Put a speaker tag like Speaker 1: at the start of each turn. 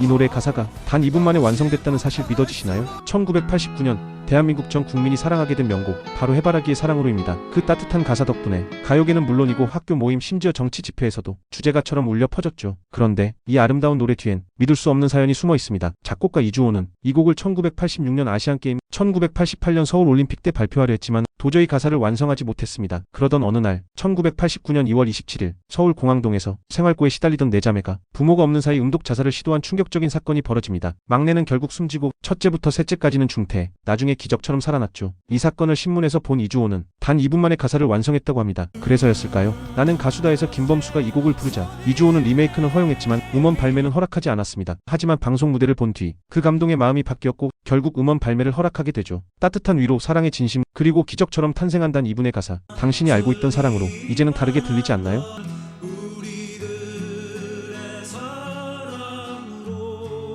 Speaker 1: 이 노래 가사가 단 2분 만에 완성됐다는 사실 믿어지시나요? 1989년 대한민국 전 국민이 사랑하게 된 명곡 바로 해바라기의 사랑으로입니다. 그 따뜻한 가사 덕분에 가요계는 물론이고 학교 모임 심지어 정치 집회에서도 주제가처럼 울려 퍼졌죠. 그런데 이 아름다운 노래 뒤엔 믿을 수 없는 사연이 숨어 있습니다. 작곡가 이주호는 이 곡을 1986년 아시안게임, 1988년 서울올림픽 때 발표하려 했지만 도저히 가사를 완성하지 못했습니다. 그러던 어느 날 1989년 2월 27일 서울 공항동에서 생활고에 시달리던 네 자매가 부모가 없는 사이 음독 자살을 시도한 충격적인 사건이 벌어집니다. 막내는 결국 숨지고 첫째부터 셋째까지는 중태, 나중에 기적처럼 살아났죠. 이 사건을 신문에서 본 이주호는 단 2분 만에 가사를 완성했다고 합니다. 그래서였을까요? 나는 가수다에서 김범수가 이 곡을 부르자 이주호는 리메이크는 허용했지만 음원 발매는 허락하지 않았습니다. 하지만 방송 무대를 본 뒤 그 감동의 마음이 바뀌었고 결국 음원 발매를 허락하게 되죠. 따뜻한 위로, 사랑의 진심, 그리고 기적처럼 탄생한다는 이분의 가사. 당신이 알고 있던 사랑으로 이제는 다르게 들리지 않나요?